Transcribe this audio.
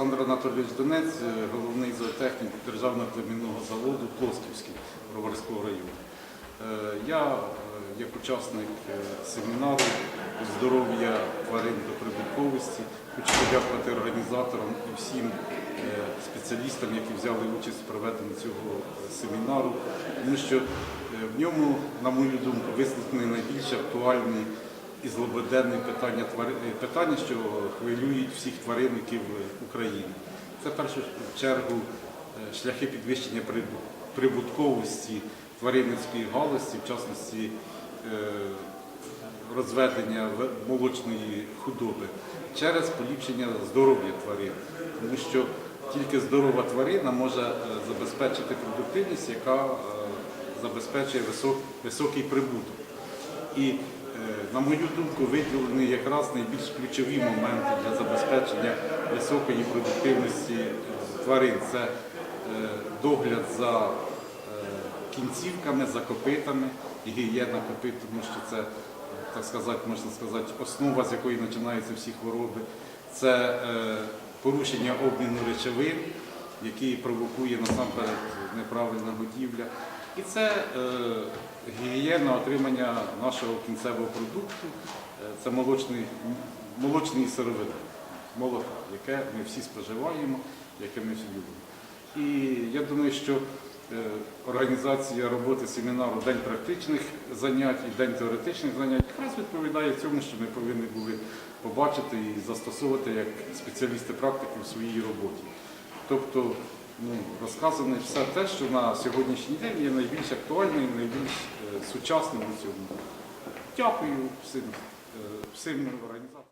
Анатолійович Донець, е, головний зоотехнік Державного племінного заводу Плосківський Броварського району. Е, Я, е, як учасник семінару здоров'я тварин до прибутковості, хочу подякувати організаторам і всім спеціалістам, які взяли участь в проведенні цього семінару, тому що в ньому, на мою думку, висвітлені найбільш актуальні і злободенне питання, е, питання, що хвилюють всіх тваринників України. Це в першу чергу е, шляхи підвищення прибутковості тваринницької галузі, в частності е, розведення молочної худоби через поліпшення здоров'я тварин. Тому що тільки здорова тварина може е, забезпечити продуктивність, яка е, забезпечує високий прибуток. І, е, на мою думку, виділені якраз найбільш ключові моменти для забезпечення високої продуктивності е, тварин. Це е, догляд за е, кінцівками, за копитами, гігієна копит, тому що це, так сказати, можна сказати, основа, з якої починаються всі хвороби. Це порушення обміну речовин, які провокує насамперед неправильна годівля. І це е, гігієна отримання нашого кінцевого продукту, е, це молочний, сировини, молоко, яке ми всі споживаємо, яке ми всі любимо. І я думаю, що е, організація роботи семінару День практичних занять і День теоретичних занять якраз відповідає цьому, що ми повинні були побачити і застосовувати як спеціалісти-практики в своїй роботі. Тобто ну, розказане все те, що на сьогоднішній день є найбільш актуальним найбільш е, сучасним у цьому. Дякую всім, е, всім організаторам.